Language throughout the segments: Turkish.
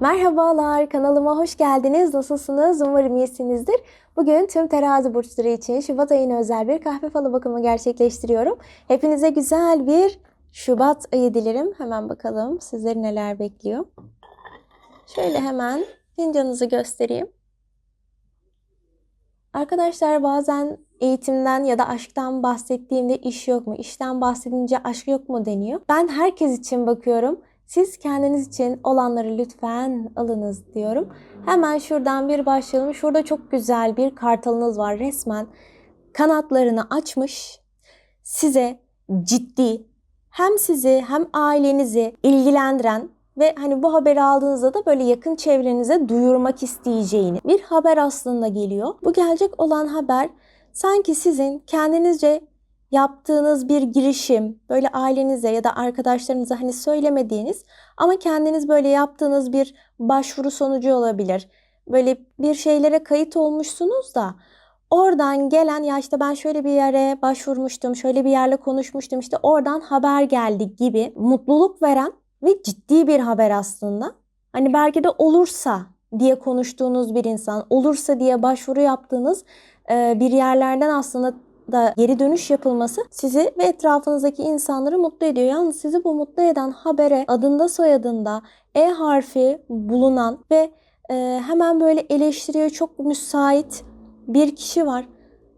Merhabalar, kanalıma hoş geldiniz. Nasılsınız? Umarım iyisinizdir. Bugün tüm terazi burçları için Şubat ayına özel bir kahve falı bakımı gerçekleştiriyorum. Hepinize güzel bir Şubat ayı dilerim. Hemen bakalım sizleri neler bekliyor. Şöyle hemen fincanınızı göstereyim. Arkadaşlar bazen eğitimden ya da aşktan bahsettiğimde iş yok mu? İşten bahsedince aşk yok mu deniyor. Ben herkes için bakıyorum. Siz kendiniz için olanları lütfen alınız diyorum. Hemen şuradan bir başlayalım. Şurada çok güzel bir kartalınız var resmen. Kanatlarını açmış. Size ciddi hem sizi hem ailenizi ilgilendiren ve hani bu haberi aldığınızda da böyle yakın çevrenize duyurmak isteyeceğini bir haber aslında geliyor. Bu gelecek olan haber sanki sizin kendinizce yaptığınız bir girişim, böyle ailenize ya da arkadaşlarınıza hani söylemediğiniz ama kendiniz böyle yaptığınız bir başvuru sonucu olabilir. Böyle bir şeylere kayıt olmuşsunuz da oradan gelen ya işte ben şöyle bir yere başvurmuştum, şöyle bir yerle konuşmuştum işte oradan haber geldi gibi mutluluk veren ve ciddi bir haber aslında. Hani belki de olursa diye konuştuğunuz bir insan, olursa diye başvuru yaptığınız bir yerlerden aslında da geri dönüş yapılması sizi ve etrafınızdaki insanları mutlu ediyor. Yalnız sizi bu mutlu eden habere adında soyadında E harfi bulunan ve e, hemen böyle eleştiriye çok müsait bir kişi var.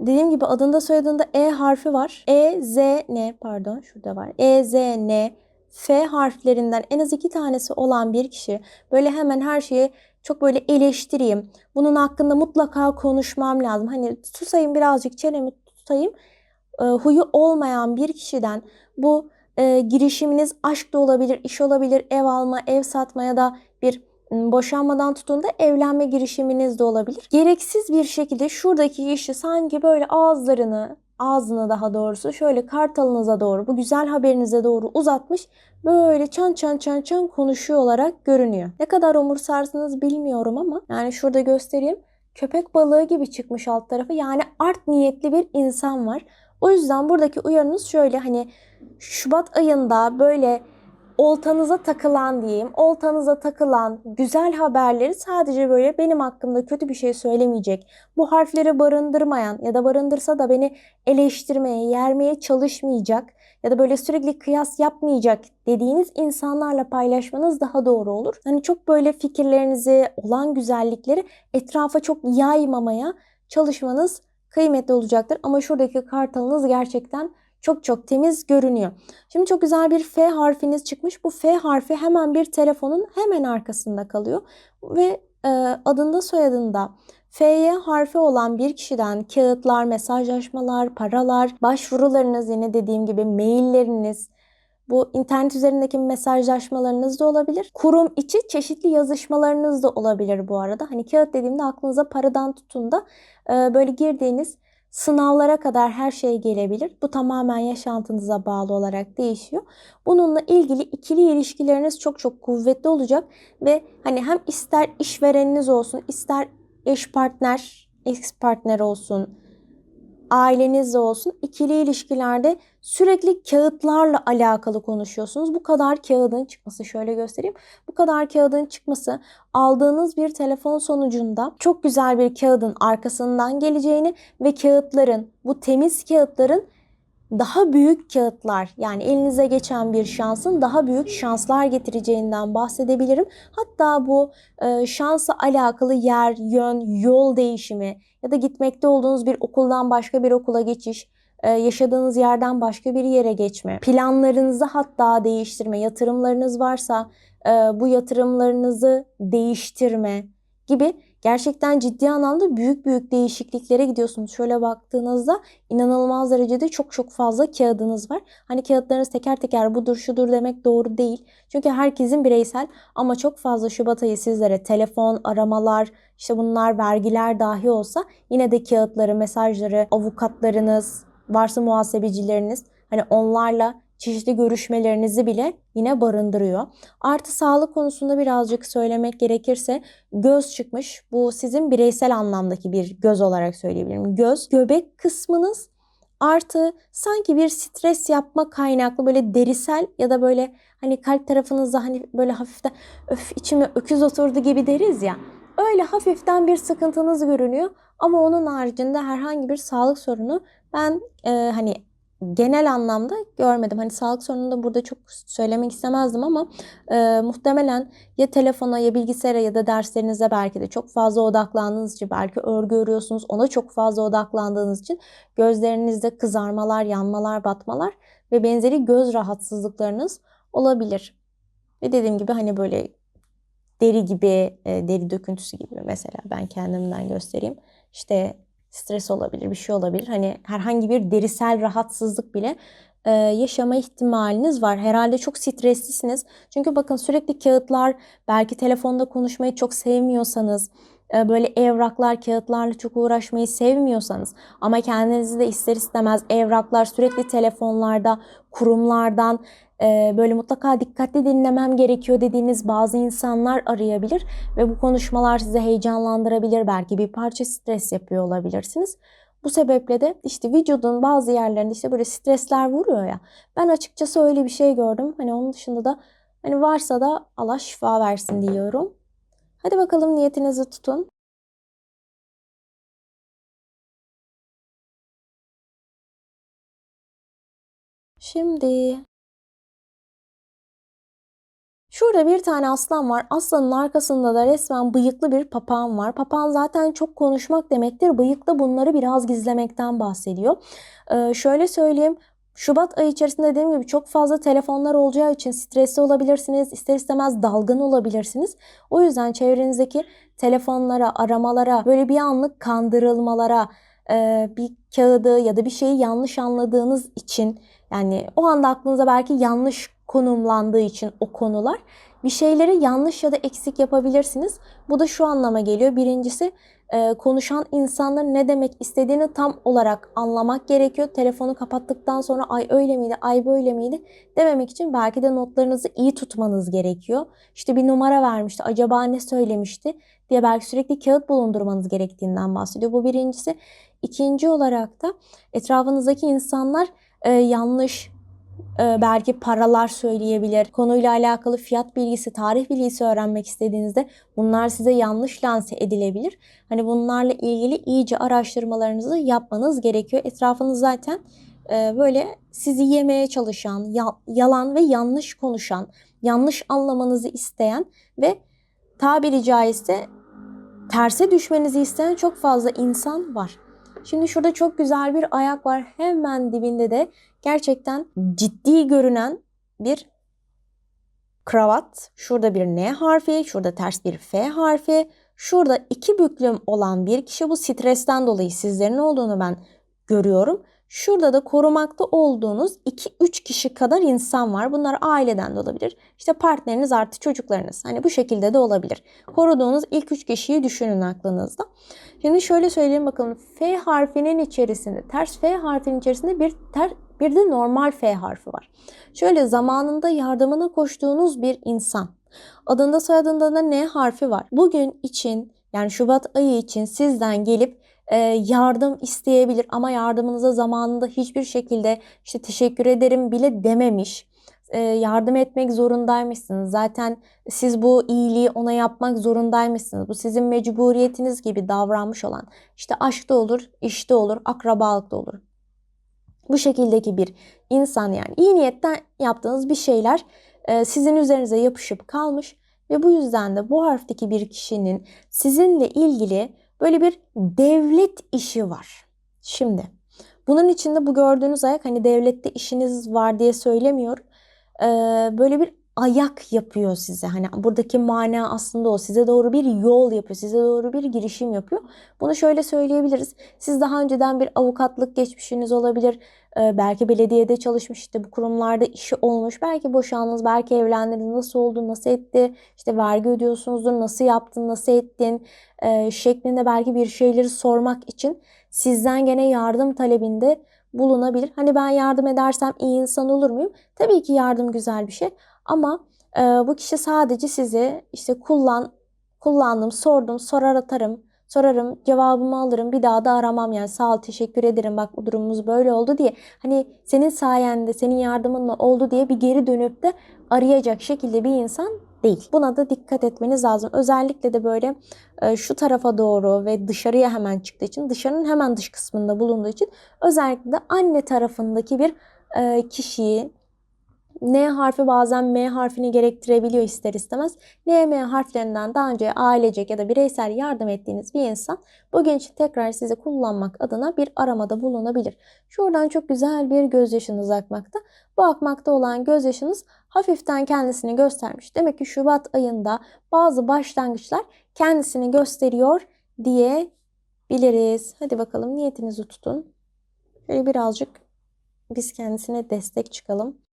Dediğim gibi adında soyadında E harfi var. E, Z, N pardon şurada var. E, Z, N, F harflerinden en az iki tanesi olan bir kişi böyle hemen her şeyi çok böyle eleştireyim. Bunun hakkında mutlaka konuşmam lazım. Hani susayım birazcık çenemi tutayım. E, huyu olmayan bir kişiden bu e, girişiminiz aşk da olabilir, iş olabilir, ev alma, ev satma ya da bir boşanmadan tutun da evlenme girişiminiz de olabilir. Gereksiz bir şekilde şuradaki kişi sanki böyle ağızlarını, ağzını daha doğrusu şöyle kartalınıza doğru, bu güzel haberinize doğru uzatmış. Böyle çan çan çan çan konuşuyor olarak görünüyor. Ne kadar umursarsınız bilmiyorum ama yani şurada göstereyim köpek balığı gibi çıkmış alt tarafı. Yani art niyetli bir insan var. O yüzden buradaki uyarınız şöyle hani Şubat ayında böyle oltanıza takılan diyeyim, oltanıza takılan güzel haberleri sadece böyle benim hakkımda kötü bir şey söylemeyecek, bu harfleri barındırmayan ya da barındırsa da beni eleştirmeye, yermeye çalışmayacak ya da böyle sürekli kıyas yapmayacak dediğiniz insanlarla paylaşmanız daha doğru olur. Hani çok böyle fikirlerinizi, olan güzellikleri etrafa çok yaymamaya çalışmanız kıymetli olacaktır. Ama şuradaki kartalınız gerçekten çok çok temiz görünüyor. Şimdi çok güzel bir F harfiniz çıkmış. Bu F harfi hemen bir telefonun hemen arkasında kalıyor. Ve e, adında soyadında F'ye harfi olan bir kişiden kağıtlar, mesajlaşmalar, paralar, başvurularınız yine dediğim gibi mailleriniz, bu internet üzerindeki mesajlaşmalarınız da olabilir. Kurum içi çeşitli yazışmalarınız da olabilir bu arada. Hani kağıt dediğimde aklınıza paradan tutun da e, böyle girdiğiniz sınavlara kadar her şey gelebilir. Bu tamamen yaşantınıza bağlı olarak değişiyor. Bununla ilgili ikili ilişkileriniz çok çok kuvvetli olacak ve hani hem ister işvereniniz olsun, ister eş partner, ex partner olsun, ailenizle olsun ikili ilişkilerde sürekli kağıtlarla alakalı konuşuyorsunuz. Bu kadar kağıdın çıkması şöyle göstereyim. Bu kadar kağıdın çıkması aldığınız bir telefon sonucunda çok güzel bir kağıdın arkasından geleceğini ve kağıtların bu temiz kağıtların daha büyük kağıtlar yani elinize geçen bir şansın daha büyük şanslar getireceğinden bahsedebilirim. Hatta bu e, şansla alakalı yer, yön, yol değişimi ya da gitmekte olduğunuz bir okuldan başka bir okula geçiş, e, yaşadığınız yerden başka bir yere geçme, planlarınızı hatta değiştirme, yatırımlarınız varsa e, bu yatırımlarınızı değiştirme gibi gerçekten ciddi anlamda büyük büyük değişikliklere gidiyorsunuz. Şöyle baktığınızda inanılmaz derecede çok çok fazla kağıdınız var. Hani kağıtlarınız teker teker budur şudur demek doğru değil. Çünkü herkesin bireysel ama çok fazla Şubat ayı sizlere telefon, aramalar, işte bunlar vergiler dahi olsa yine de kağıtları, mesajları, avukatlarınız, varsa muhasebecileriniz hani onlarla çeşitli görüşmelerinizi bile yine barındırıyor. Artı sağlık konusunda birazcık söylemek gerekirse göz çıkmış. Bu sizin bireysel anlamdaki bir göz olarak söyleyebilirim. Göz, göbek kısmınız artı sanki bir stres yapma kaynaklı böyle derisel ya da böyle hani kalp tarafınızda hani böyle hafiften öf içime öküz oturdu gibi deriz ya. Öyle hafiften bir sıkıntınız görünüyor ama onun haricinde herhangi bir sağlık sorunu ben e, hani genel anlamda görmedim. Hani sağlık sorununu da burada çok söylemek istemezdim ama e, muhtemelen ya telefona ya bilgisayara ya da derslerinize belki de çok fazla odaklandığınız için belki örgü örüyorsunuz ona çok fazla odaklandığınız için gözlerinizde kızarmalar, yanmalar, batmalar ve benzeri göz rahatsızlıklarınız olabilir. Ve dediğim gibi hani böyle deri gibi, e, deri döküntüsü gibi mesela ben kendimden göstereyim. İşte stres olabilir, bir şey olabilir. Hani herhangi bir derisel rahatsızlık bile e, yaşama ihtimaliniz var. Herhalde çok streslisiniz. Çünkü bakın sürekli kağıtlar, belki telefonda konuşmayı çok sevmiyorsanız, e, böyle evraklar, kağıtlarla çok uğraşmayı sevmiyorsanız ama kendinizi de ister istemez evraklar sürekli telefonlarda, kurumlardan böyle mutlaka dikkatli dinlemem gerekiyor dediğiniz bazı insanlar arayabilir ve bu konuşmalar sizi heyecanlandırabilir. Belki bir parça stres yapıyor olabilirsiniz. Bu sebeple de işte vücudun bazı yerlerinde işte böyle stresler vuruyor ya. Ben açıkçası öyle bir şey gördüm. Hani onun dışında da hani varsa da Allah şifa versin diyorum. Hadi bakalım niyetinizi tutun. Şimdi Şurada bir tane aslan var. Aslanın arkasında da resmen bıyıklı bir papağan var. Papağan zaten çok konuşmak demektir. Bıyık da bunları biraz gizlemekten bahsediyor. Ee, şöyle söyleyeyim. Şubat ayı içerisinde dediğim gibi çok fazla telefonlar olacağı için stresli olabilirsiniz. İster istemez dalgın olabilirsiniz. O yüzden çevrenizdeki telefonlara, aramalara, böyle bir anlık kandırılmalara, e, bir kağıdı ya da bir şeyi yanlış anladığınız için yani o anda aklınıza belki yanlış konumlandığı için o konular bir şeyleri yanlış ya da eksik yapabilirsiniz. Bu da şu anlama geliyor. Birincisi e, konuşan insanların ne demek istediğini tam olarak anlamak gerekiyor. Telefonu kapattıktan sonra ay öyle miydi, ay böyle miydi dememek için belki de notlarınızı iyi tutmanız gerekiyor. İşte bir numara vermişti, acaba ne söylemişti diye belki sürekli kağıt bulundurmanız gerektiğinden bahsediyor. Bu birincisi. İkinci olarak da etrafınızdaki insanlar e, yanlış belki paralar söyleyebilir. Konuyla alakalı fiyat bilgisi, tarih bilgisi öğrenmek istediğinizde bunlar size yanlış lanse edilebilir. Hani bunlarla ilgili iyice araştırmalarınızı yapmanız gerekiyor. Etrafınız zaten e, böyle sizi yemeye çalışan, yalan ve yanlış konuşan, yanlış anlamanızı isteyen ve tabiri caizse terse düşmenizi isteyen çok fazla insan var. Şimdi şurada çok güzel bir ayak var. Hemen dibinde de gerçekten ciddi görünen bir kravat. Şurada bir N harfi, şurada ters bir F harfi. Şurada iki büklüm olan bir kişi bu stresten dolayı sizlerin olduğunu ben görüyorum. Şurada da korumakta olduğunuz 2-3 kişi kadar insan var. Bunlar aileden de olabilir. İşte partneriniz artı çocuklarınız. Hani bu şekilde de olabilir. Koruduğunuz ilk 3 kişiyi düşünün aklınızda. Şimdi şöyle söyleyeyim bakalım. F harfinin içerisinde, ters F harfinin içerisinde bir ter, bir de normal F harfi var. Şöyle zamanında yardımına koştuğunuz bir insan. Adında soyadında da N harfi var. Bugün için yani Şubat ayı için sizden gelip e, yardım isteyebilir ama yardımınıza zamanında hiçbir şekilde işte teşekkür ederim bile dememiş. E, yardım etmek zorundaymışsınız. Zaten siz bu iyiliği ona yapmak zorundaymışsınız. Bu sizin mecburiyetiniz gibi davranmış olan işte aşkta olur, işte olur, akrabalıkta olur. Bu şekildeki bir insan yani iyi niyetten yaptığınız bir şeyler e, sizin üzerinize yapışıp kalmış ve bu yüzden de bu harfteki bir kişinin sizinle ilgili böyle bir devlet işi var. Şimdi bunun içinde bu gördüğünüz ayak hani devlette işiniz var diye söylemiyorum. Ee, böyle bir ayak yapıyor size. Hani buradaki mana aslında o. Size doğru bir yol yapıyor. Size doğru bir girişim yapıyor. Bunu şöyle söyleyebiliriz. Siz daha önceden bir avukatlık geçmişiniz olabilir. Ee, belki belediyede çalışmış işte bu kurumlarda işi olmuş. Belki boşandınız, belki evlendiniz. Nasıl oldu, nasıl etti? İşte vergi ödüyorsunuzdur. Nasıl yaptın, nasıl ettin? Ee, şeklinde belki bir şeyleri sormak için sizden gene yardım talebinde bulunabilir. Hani ben yardım edersem iyi insan olur muyum? Tabii ki yardım güzel bir şey. Ama e, bu kişi sadece sizi işte kullan, kullandım, sordum, sorar atarım, Sorarım, cevabımı alırım, bir daha da aramam yani sağ ol, teşekkür ederim bak bu durumumuz böyle oldu diye. Hani senin sayende, senin yardımınla oldu diye bir geri dönüp de arayacak şekilde bir insan değil. Buna da dikkat etmeniz lazım. Özellikle de böyle e, şu tarafa doğru ve dışarıya hemen çıktığı için, dışarının hemen dış kısmında bulunduğu için özellikle de anne tarafındaki bir e, kişiyi N harfi bazen M harfini gerektirebiliyor ister istemez. N, M harflerinden daha önce ailecek ya da bireysel yardım ettiğiniz bir insan bugün için tekrar sizi kullanmak adına bir aramada bulunabilir. Şuradan çok güzel bir gözyaşınız akmakta. Bu akmakta olan gözyaşınız hafiften kendisini göstermiş. Demek ki Şubat ayında bazı başlangıçlar kendisini gösteriyor diyebiliriz. Hadi bakalım niyetinizi tutun. Şöyle birazcık biz kendisine destek çıkalım.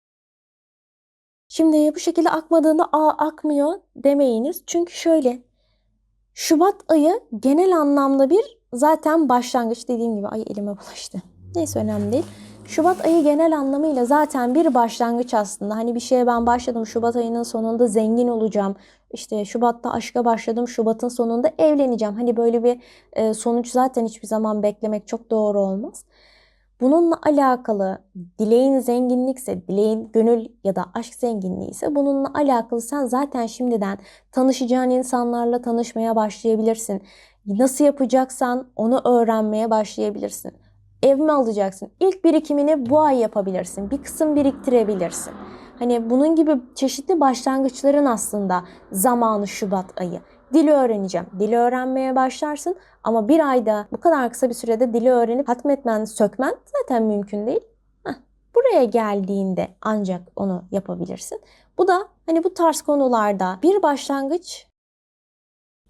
Şimdi bu şekilde akmadığında aa akmıyor demeyiniz. Çünkü şöyle Şubat ayı genel anlamda bir zaten başlangıç dediğim gibi ay elime bulaştı. Neyse önemli değil. Şubat ayı genel anlamıyla zaten bir başlangıç aslında. Hani bir şeye ben başladım Şubat ayının sonunda zengin olacağım. İşte Şubat'ta aşka başladım. Şubat'ın sonunda evleneceğim. Hani böyle bir e, sonuç zaten hiçbir zaman beklemek çok doğru olmaz. Bununla alakalı dileğin zenginlikse, dileğin gönül ya da aşk zenginliği ise bununla alakalı sen zaten şimdiden tanışacağın insanlarla tanışmaya başlayabilirsin. Nasıl yapacaksan onu öğrenmeye başlayabilirsin. Ev mi alacaksın? İlk birikimini bu ay yapabilirsin. Bir kısım biriktirebilirsin. Hani bunun gibi çeşitli başlangıçların aslında zamanı Şubat ayı. Dili öğreneceğim. Dili öğrenmeye başlarsın ama bir ayda bu kadar kısa bir sürede dili öğrenip hatmetmen, sökmen zaten mümkün değil. Heh, buraya geldiğinde ancak onu yapabilirsin. Bu da hani bu tarz konularda bir başlangıç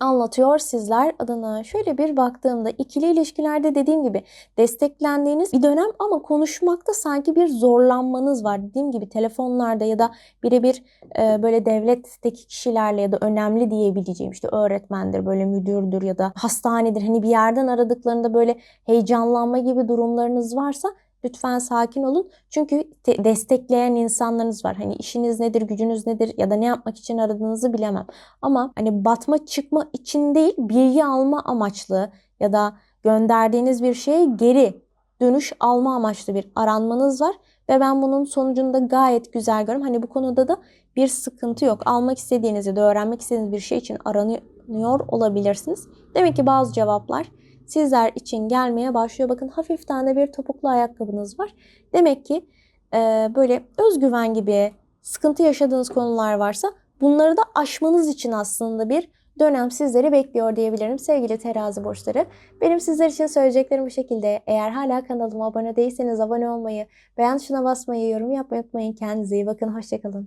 anlatıyor sizler adına. Şöyle bir baktığımda ikili ilişkilerde dediğim gibi desteklendiğiniz bir dönem ama konuşmakta sanki bir zorlanmanız var. Dediğim gibi telefonlarda ya da birebir e, böyle devletteki kişilerle ya da önemli diyebileceğim işte öğretmendir, böyle müdürdür ya da hastanedir. Hani bir yerden aradıklarında böyle heyecanlanma gibi durumlarınız varsa Lütfen sakin olun. Çünkü destekleyen insanlarınız var. Hani işiniz nedir, gücünüz nedir ya da ne yapmak için aradığınızı bilemem. Ama hani batma çıkma için değil, bilgi alma amaçlı ya da gönderdiğiniz bir şeye geri dönüş alma amaçlı bir aranmanız var. Ve ben bunun sonucunda gayet güzel görüyorum. Hani bu konuda da bir sıkıntı yok. Almak istediğiniz ya da öğrenmek istediğiniz bir şey için aranıyor olabilirsiniz. Demek ki bazı cevaplar sizler için gelmeye başlıyor. Bakın hafif tane bir topuklu ayakkabınız var. Demek ki e, böyle özgüven gibi sıkıntı yaşadığınız konular varsa bunları da aşmanız için aslında bir dönem sizleri bekliyor diyebilirim sevgili terazi burçları. Benim sizler için söyleyeceklerim bu şekilde. Eğer hala kanalıma abone değilseniz abone olmayı, beğen tuşuna basmayı, yorum yapmayı unutmayın. Kendinize iyi bakın. Hoşçakalın.